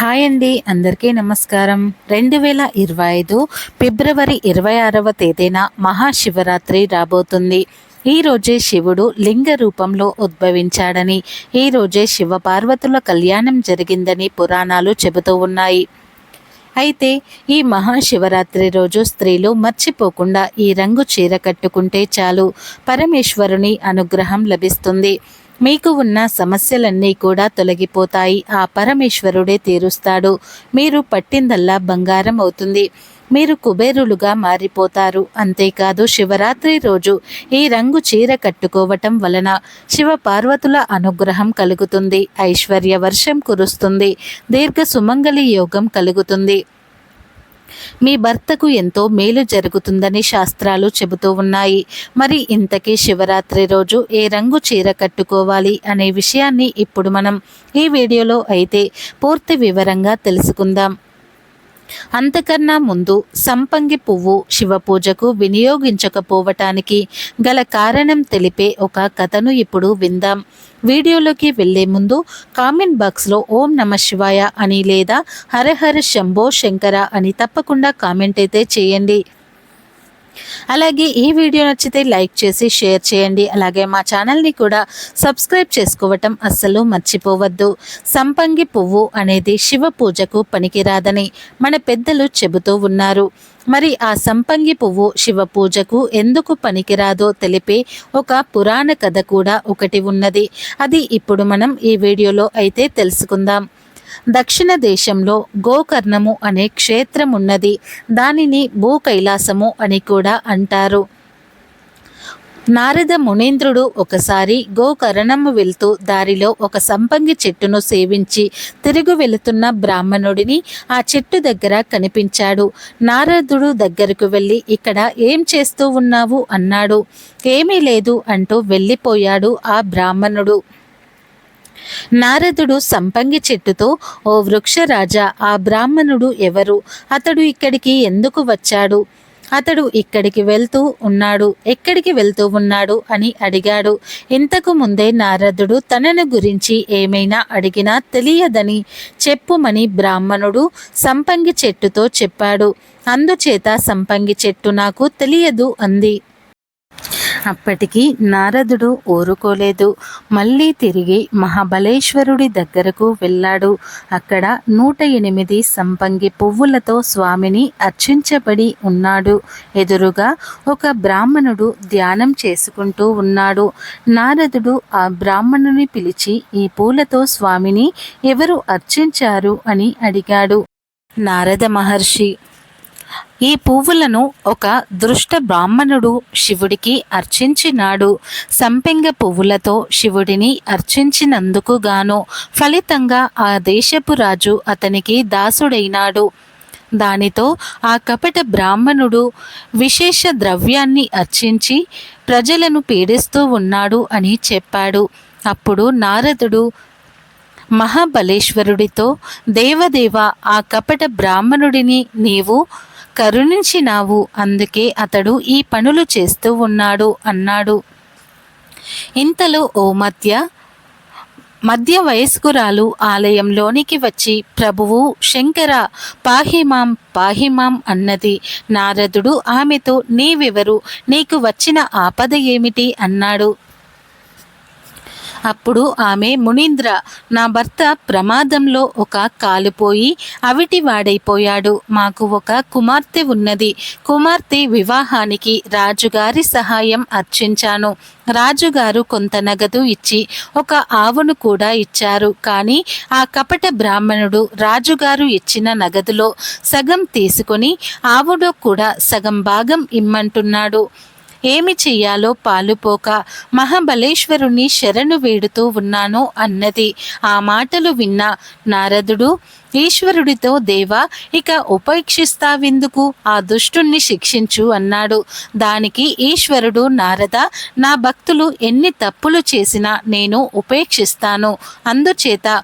Hi అండి అందరికీ నమస్కారం. రెండు వేల ఇరవై ఐదు ఫిబ్రవరి ఇరవై ఆరవ తేదీన మహాశివరాత్రి రాబోతుంది. ఈ రోజే శివుడు లింగ రూపంలో ఉద్భవించాడని ఈ రోజే శివ పార్వతుల కళ్యాణం జరిగిందని పురాణాలు చెబుతూ ఉన్నాయి. అయితే ఈ మహాశివరాత్రి రోజు స్త్రీలు మర్చిపోకుండా ఈ రంగు చీర కట్టుకుంటే చాలు. పరమేశ్వరుని అనుగ్రహం లభిస్తుంది. మీకు ఉన్న సమస్యలన్నీ కూడా తొలగిపోతాయి. ఆ పరమేశ్వరుడే తీరుస్తాడు. మీరు పట్టిందల్లా బంగారం అవుతుంది. మీరు కుబేరులుగా మారిపోతారు. అంతేకాదు శివరాత్రి రోజు ఈ రంగు చీర కట్టుకోవటం వలన శివ పార్వతుల అనుగ్రహం కలుగుతుంది. ఐశ్వర్య వర్షం కురుస్తుంది. దీర్ఘ సుమంగళి యోగం కలుగుతుంది. మీ భర్తకు ఎంతో మేలు జరుగుతుందని శాస్త్రాలు చెబుతూ ఉన్నాయి. మరి ఇంతకీ శివరాత్రి రోజు ఏ రంగు చీర కట్టుకోవాలి అనే విషయాన్ని ఇప్పుడు మనం ఈ వీడియోలో అయితే పూర్తి వివరంగా తెలుసుకుందాం. అంతకన్నా ముందు సంపంగి పువ్వు శివ పూజకు వినియోగించకపోవటానికి గల కారణం తెలిపే ఒక కథను ఇప్పుడు విందాం. వీడియోలోకి వెళ్ళే ముందు కామెంట్ బాక్స్లో ఓం నమ శివాయ అని లేదా హరహర శంభో శంకర అని తప్పకుండా కామెంట్ అయితే చేయండి. అలాగే ఈ వీడియో నచ్చితే లైక్ చేసి షేర్ చేయండి. అలాగే మా ఛానల్ని కూడా సబ్స్క్రైబ్ చేసుకోవటం అస్సలు మర్చిపోవద్దు. సంపంగి పువ్వు అనేది శివ పూజకు పనికిరాదని మన పెద్దలు చెబుతూ ఉన్నారు. మరి ఆ సంపంగి పువ్వు శివ పూజకు ఎందుకు పనికిరాదో తెలిపే ఒక పురాణ కథ కూడా ఒకటి ఉన్నది. అది ఇప్పుడు మనం ఈ వీడియోలో అయితే తెలుసుకుందాం. దక్షిణ దేశంలో గోకర్ణము అనే క్షేత్రం ఉన్నది దానిని భూ కైలాసము అని కూడా అంటారు. నారద మునీంద్రుడు ఒకసారి గోకరణము వెళ్తూ దారిలో ఒక సంపంగి చెట్టును సేవించి తిరుగు వెళుతున్న బ్రాహ్మణుడిని ఆ చెట్టు దగ్గర కనిపించాడు. నారదుడు దగ్గరకు వెళ్ళి ఇక్కడ ఏం చేస్తూ ఉన్నావు? అన్నాడు. ఏమీ లేదు అంటూ వెళ్ళిపోయాడు ఆ బ్రాహ్మణుడు. నారదుడు సంపంగి చెట్టుతో ఓ వృక్షరాజా ఆ బ్రాహ్మణుడు ఎవరు? అతడు ఇక్కడికి ఎందుకు వచ్చాడు? అతడు ఇక్కడికి వెళ్తూ ఉన్నాడు. ఎక్కడికి వెళ్తూ ఉన్నాడు? అని అడిగాడు. ఇంతకు ముందే నారదుడు తనను గురించి ఏమైనా అడిగినా తెలియదని చెప్పుమని బ్రాహ్మణుడు సంపంగి చెట్టుతో చెప్పాడు. అందుచేత సంపంగి చెట్టు నాకు తెలియదు అంది. అప్పటికి నారదుడు ఊరుకోలేదు. మళ్ళీ తిరిగి మహాబలేశ్వరుడి దగ్గరకు వెళ్ళాడు. అక్కడ నూట ఎనిమిది సంపంగి పువ్వులతో స్వామిని అర్చించబడి ఉన్నాడు. ఎదురుగా ఒక బ్రాహ్మణుడు ధ్యానం చేసుకుంటూ ఉన్నాడు. నారదుడు ఆ బ్రాహ్మణుని పిలిచి ఈ పూలతో స్వామిని ఎవరు అర్చించారు అని అడిగాడు. నారద మహర్షి ఈ పువ్వులను ఒక దృష్ట బ్రాహ్మణుడు శివుడికి అర్చించినాడు. సంపెంగ పువ్వులతో శివుడిని అర్చించినందుకు గాను ఫలితంగా ఆ దేశపు రాజు అతనికి దాసుడైనాడు. దానితో ఆ కపట బ్రాహ్మణుడు విశేష ద్రవ్యాన్ని అర్చించి ప్రజలను పీడిస్తూ ఉన్నాడు అని చెప్పాడు. అప్పుడు నారదుడు మహాబలేశ్వరుడితో దేవదేవ ఆ కపట బ్రాహ్మణుడిని నీవు కరుణించినావు అందుకే అతడు ఈ పనులు చేస్తూ ఉన్నాడు అన్నాడు. ఇంతలో ఓ మధ్య మధ్య వయస్కురాలు ఆలయంలోనికి వచ్చి ప్రభువు శంకర పాహిమాం పాహిమాం అన్నది. నారదుడు ఆమెతో నీవెవరు? నీకు వచ్చిన ఆపద ఏమిటి? అన్నాడు. అప్పుడు ఆమె మునీంద్ర నా భర్త ప్రమాదంలో ఒక కాలుపోయి అవిటి వాడైపోయాడు. మాకు ఒక కుమార్తె ఉన్నది. కుమార్తె వివాహానికి రాజుగారి సహాయం అర్చించాను. రాజుగారు కొంత నగదు ఇచ్చి ఒక ఆవును కూడా ఇచ్చారు. కానీ ఆ కపట బ్రాహ్మణుడు రాజుగారు ఇచ్చిన నగదులో సగం తీసుకొని ఆవులో కూడా సగం భాగం ఇమ్మంటున్నాడు. ఏమి చెయ్యాలో పాలుపోక మహాబలేశ్వరుని శరణు వేడుతూ ఉన్నాను అన్నది. ఆ మాటలు విన్న నారదుడు ఈశ్వరుడితో దేవా ఇక ఉపేక్షిస్తావెందుకు? ఆ దుష్టుణ్ణి శిక్షించు అన్నాడు. దానికి ఈశ్వరుడు నారద నా భక్తులు ఎన్ని తప్పులు చేసినా నేను ఉపేక్షిస్తాను. అందుచేత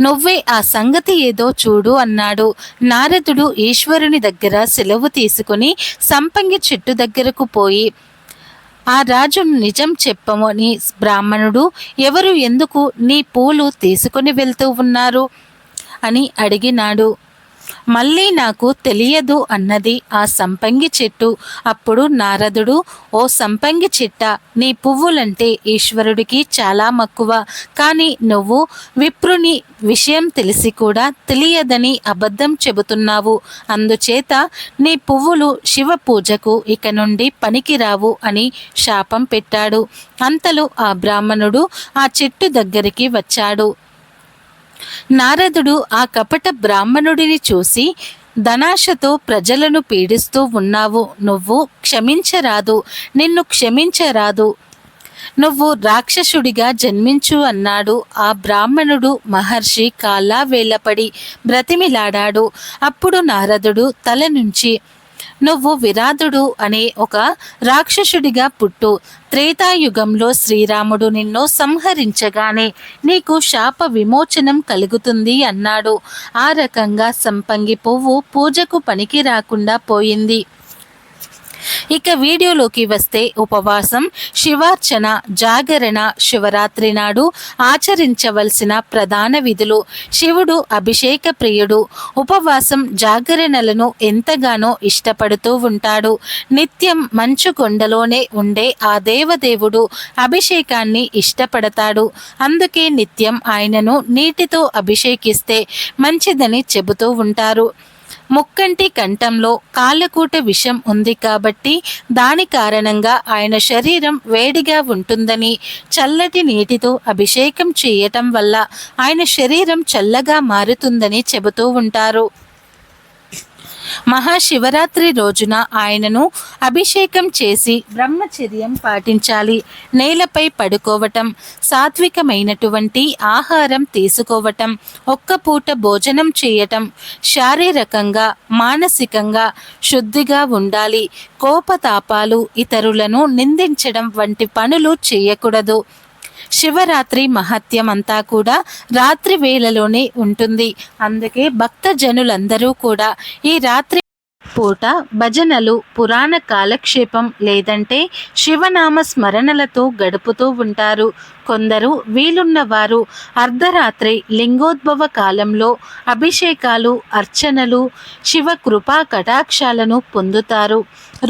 నువ్వే ఆ సంగతి ఏదో చూడు అన్నాడు. నారదుడు ఈశ్వరుని దగ్గర సెలవు తీసుకుని సంపంగి చెట్టు దగ్గరకు పోయి ఆ రాజు నిజం చెప్పమని బ్రాహ్మణుడు. ఎవరు ఎందుకు నీ పూలు తీసుకుని వెళ్తూ ఉన్నారు? అని అడిగినాడు. మళ్ళీ నాకు తెలియదు అన్నది ఆ సంపంగి చెట్టు. అప్పుడు నారదుడు ఓ సంపంగి చెట్ట నీ పువ్వులంటే ఈశ్వరుడికి చాలా మక్కువ. కానీ నువ్వు విప్రుని విషయం తెలిసి కూడా తెలియదని అబద్ధం చెబుతున్నావు. అందుచేత నీ పువ్వులు శివ పూజకు ఇక నుండి పనికిరావు అని శాపం పెట్టాడు. అంతలో ఆ బ్రాహ్మణుడు ఆ చెట్టు దగ్గరికి వచ్చాడు. నారదుడు ఆ కపట బ్రాహ్మణుడిని చూసి ధనాశతో ప్రజలను పీడిస్తూ ఉన్నావు. నువ్వు క్షమించరాదు. నిన్ను క్షమించరాదు. నువ్వు రాక్షసుడిగా జన్మించు అన్నాడు. ఆ బ్రాహ్మణుడు మహర్షి కాళ్ళ వేలపడి బ్రతిమిలాడాడు. అప్పుడు నారదుడు తల నుంచి నువ్వు విరాధుడు అనే ఒక రాక్షసుడిగా పుట్టు. త్రేతాయుగంలో శ్రీరాముడు నిన్ను సంహరించగానే నీకు శాప విమోచనం కలుగుతుంది అన్నాడు. ఆ రకంగా సంపంగి పువ్వు పూజకు పనికి రాకుండా పోయింది. ఇక వీడియోలోకి వస్తే ఉపవాసం శివార్చన జాగరణ శివరాత్రి నాడు ఆచరించవలసిన ప్రధాన విధులు. శివుడు అభిషేక ప్రియుడు. ఉపవాసం జాగరణలను ఎంతగానో ఇష్టపడుతూ ఉంటాడు. నిత్యం మంచు కొండలోనే ఉండే ఆ దేవదేవుడు అభిషేకాన్ని ఇష్టపడతాడు. అందుకే నిత్యం ఆయనను నీటితో అభిషేకిస్తే మంచిదని చెబుతూ ఉంటారు. ముక్కంటి కంఠంలో కాళ్ళకూట విషం ఉంది కాబట్టి దాని కారణంగా ఆయన శరీరం వేడిగా ఉంటుందని చల్లటి నీటితో అభిషేకం చేయటం వల్ల ఆయన శరీరం చల్లగా మారుతుందని చెబుతూ ఉంటారు. మహాశివరాత్రి రోజున ఆయనను అభిషేకం చేసి బ్రహ్మచర్యం పాటించాలి. నేలపై పడుకోవటం సాత్వికమైనటువంటి ఆహారం తీసుకోవటం ఒక్క పూట భోజనం చేయటం శారీరకంగా మానసికంగా శుద్ధిగా ఉండాలి. కోపతాపాలు ఇతరులను నిందించడం వంటి పనులు చేయకూడదు. శివరాత్రి మహత్యం అంతా కూడా రాత్రి వేళలోనే ఉంటుంది. అందుకే భక్త జనులందరూ కూడా ఈ రాత్రి పూట భజనలు పురాణ కాలక్షేపం లేదంటే శివనామ స్మరణలతో గడుపుతూ ఉంటారు. కొందరు వీలున్నవారు అర్ధరాత్రి లింగోద్భవ కాలంలో అభిషేకాలు అర్చనలు శివ కృపా కటాక్షాలను పొందుతారు.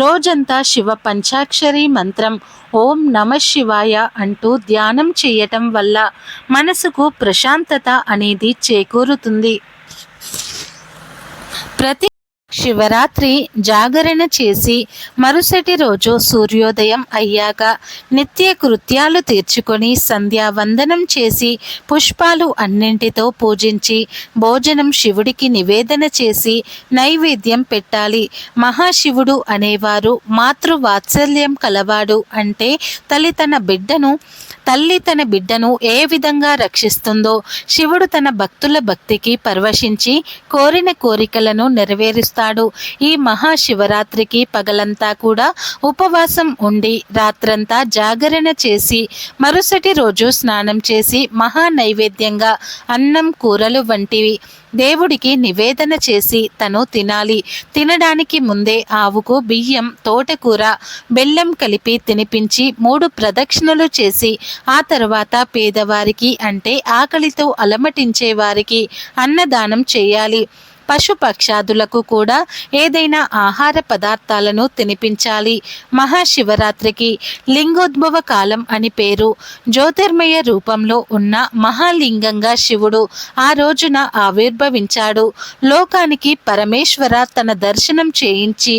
రోజంతా శివ పంచాక్షరి మంత్రం ఓం నమ శివాయ అంటూ ధ్యానం చేయటం వల్ల మనసుకు ప్రశాంతత అనేది చేకూరుతుంది. ప్రతి శివరాత్రి జాగరణ చేసి మరుసటి రోజు సూర్యోదయం అయ్యాక నిత్య కృత్యాలు తీర్చుకొని సంధ్యావందనం చేసి పుష్పాలు అన్నింటితో పూజించి భోజనం శివుడికి నివేదన చేసి నైవేద్యం పెట్టాలి. మహాశివుడు అనేవారు మాతృవాత్సల్యం కలవాడు అంటే తల్లి తన బిడ్డను తల్లి తన బిడ్డను ఏ విధంగా రక్షిస్తుందో శివుడు తన భక్తుల భక్తికి పరవశించి కోరిన కోరికలను నెరవేరుస్తాడు. ఈ మహాశివరాత్రికి పగలంతా కూడా ఉపవాసం ఉండి రాత్రంతా జాగరణ చేసి మరుసటి రోజు స్నానం చేసి మహా నైవేద్యంగా అన్నం కూరలు వంటివి. దేవుడికి నివేదన చేసి తను తినాలి. తినడానికి ముందే ఆవుకు బియ్యం తోటకూర బెల్లం కలిపి తినిపించి మూడు ప్రదక్షిణలు చేసి ఆ తర్వాత పేదవారికి అంటే ఆకలితో అలమటించే వారికి అన్నదానం చేయాలి. పశుపక్షాదులకు కూడా ఏదైనా ఆహార పదార్థాలను తినిపించాలి. మహాశివరాత్రికి లింగోద్భవ కాలం అని పేరు. జ్యోతిర్మయ రూపంలో ఉన్న మహాలింగంగా శివుడు ఆ రోజున ఆవిర్భవించాడు. లోకానికి పరమేశ్వర తన దర్శనం చేయించి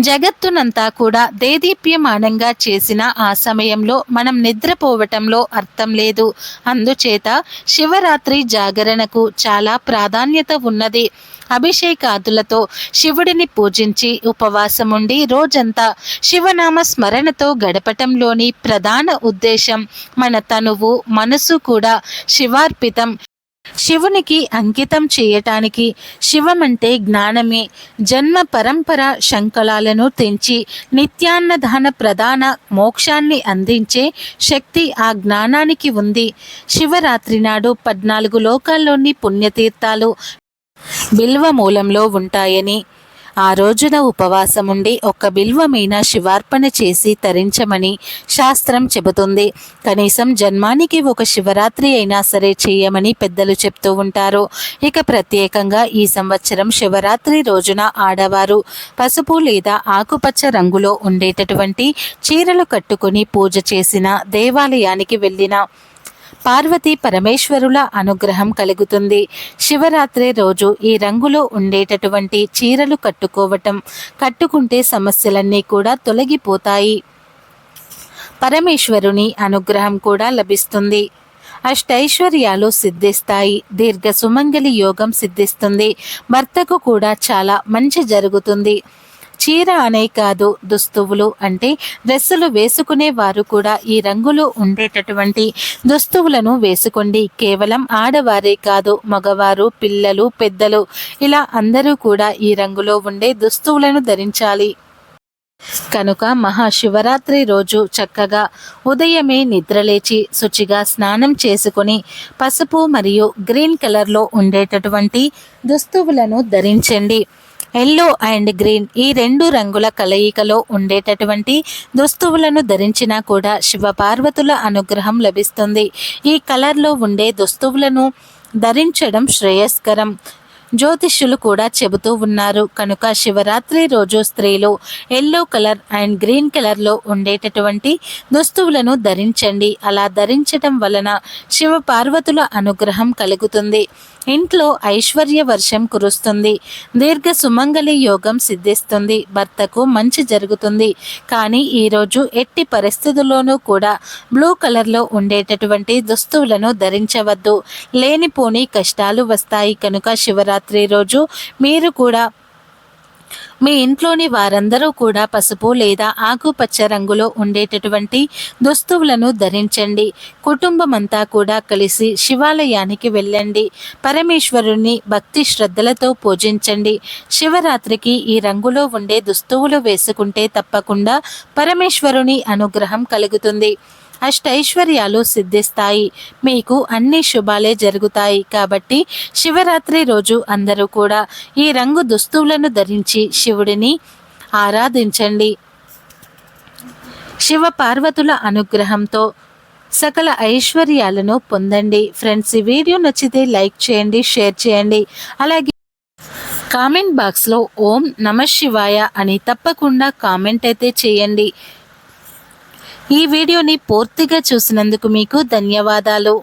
జగత్తునంతా కూడా దేదీప్యమానంగా చేసిన ఆ సమయంలో మనం నిద్రపోవటంలో అర్థం లేదు. అందుచేత శివరాత్రి జాగరణకు చాలా ప్రాధాన్యత ఉన్నది. అభిషేకాదులతో శివుడిని పూజించి ఉపవాసముండి రోజంతా శివనామ స్మరణతో గడపటంలోని ప్రధాన ఉద్దేశం మన తనువు మనసు కూడా శివార్పితం. శివునికి అంకితం చేయటానికి శివమంటే జ్ఞానమే. జన్మ పరంపర శంకలాలను తెంచి నిత్యాన్నదాన ప్రధాన మోక్షాన్ని అందించే శక్తి ఆ జ్ఞానానికి ఉంది. శివరాత్రి నాడు పద్నాలుగు లోకాల్లోని పుణ్యతీర్థాలు బిల్వ మూలంలో ఉంటాయని ఆ రోజున ఉపవాసం ఉండి ఒక బిల్వమైన శివార్పణ చేసి తరించమని శాస్త్రం చెబుతుంది. కనీసం జన్మానికి ఒక శివరాత్రి అయినా సరే చేయమని పెద్దలు చెప్తూ ఉంటారు. ఇక ప్రత్యేకంగా ఈ సంవత్సరం శివరాత్రి రోజున ఆడవారు పసుపు లేదా ఆకుపచ్చ రంగులో ఉండేటటువంటి చీరలు కట్టుకుని పూజ చేసిన దేవాలయానికి వెళ్ళిన పార్వతి పరమేశ్వరుల అనుగ్రహం కలుగుతుంది. శివరాత్రి రోజు ఈ రంగులో ఉండేటటువంటి చీరలు కట్టుకోవటం కట్టుకుంటే సమస్యలన్నీ కూడా తొలగిపోతాయి. పరమేశ్వరుని అనుగ్రహం కూడా లభిస్తుంది. అష్టైశ్వర్యాలు సిద్ధిస్తాయి. దీర్ఘ సుమంగలి యోగం సిద్ధిస్తుంది. భర్తకు కూడా చాలా మంచి జరుగుతుంది. చీర అనే కాదు దుస్తువులు అంటే డ్రెస్సులు వేసుకునే వారు కూడా ఈ రంగులు ఉండేటటువంటి దుస్తువులను వేసుకోండి. కేవలం ఆడవారే కాదు మగవారు పిల్లలు పెద్దలు ఇలా అందరూ కూడా ఈ రంగులో ఉండే దుస్తువులను ధరించాలి. కనుక మహాశివరాత్రి రోజు చక్కగా ఉదయమే నిద్రలేచి శుచిగా స్నానం చేసుకొని పసుపు మరియు గ్రీన్ కలర్లో ఉండేటటువంటి దుస్తువులను ధరించండి. ఎల్లో అండ్ గ్రీన్ ఈ రెండు రంగుల కలయికలో ఉండేటటువంటి దుస్తువులను ధరించినా కూడా శివపార్వతుల అనుగ్రహం లభిస్తుంది. ఈ కలర్లో ఉండే దుస్తువులను ధరించడం శ్రేయస్కరం. జ్యోతిష్యులు కూడా చెబుతూ ఉన్నారు. కనుక శివరాత్రి రోజు స్త్రీలు ఎల్లో కలర్ అండ్ గ్రీన్ కలర్లో ఉండేటటువంటి దుస్తువులను ధరించండి. అలా ధరించడం వలన శివ పార్వతుల అనుగ్రహం కలుగుతుంది. ఇంట్లో ఐశ్వర్య వర్షం కురుస్తుంది. దీర్ఘ సుమంగళి యోగం సిద్ధిస్తుంది. భర్తకు మంచి జరుగుతుంది. కానీ ఈరోజు ఎట్టి పరిస్థితుల్లోనూ కూడా బ్లూ కలర్లో ఉండేటటువంటి దుస్తువులను ధరించవద్దు. లేనిపోని కష్టాలు వస్తాయి. కనుక శివరాత్రి రోజు మీరు కూడా మీ ఇంట్లోని వారందరూ కూడా పసుపు లేదా ఆకుపచ్చ రంగులో ఉండేటటువంటి దుస్తువులను ధరించండి. కుటుంబమంతా కూడా కలిసి శివాలయానికి వెళ్ళండి. పరమేశ్వరుని భక్తి శ్రద్ధలతో పూజించండి. శివరాత్రికి ఈ రంగులో ఉండే దుస్తువులు వేసుకుంటే తప్పకుండా పరమేశ్వరుని అనుగ్రహం కలుగుతుంది. అష్టైశ్వర్యాలు సిద్ధిస్తాయి. మీకు అన్ని శుభాలే జరుగుతాయి. కాబట్టి శివరాత్రి రోజు అందరూ కూడా ఈ రంగు దుస్తువులను ధరించి శివుడిని ఆరాధించండి. శివ పార్వతుల అనుగ్రహంతో సకల ఐశ్వర్యాలను పొందండి. ఫ్రెండ్స్ ఈ వీడియో నచ్చితే లైక్ చేయండి షేర్ చేయండి. అలాగే కామెంట్ బాక్స్లో ఓం నమ శివాయ అని తప్పకుండా కామెంట్ అయితే చేయండి. ఈ వీడియోని పూర్తిగా చూసినందుకు మీకు ధన్యవాదాలు.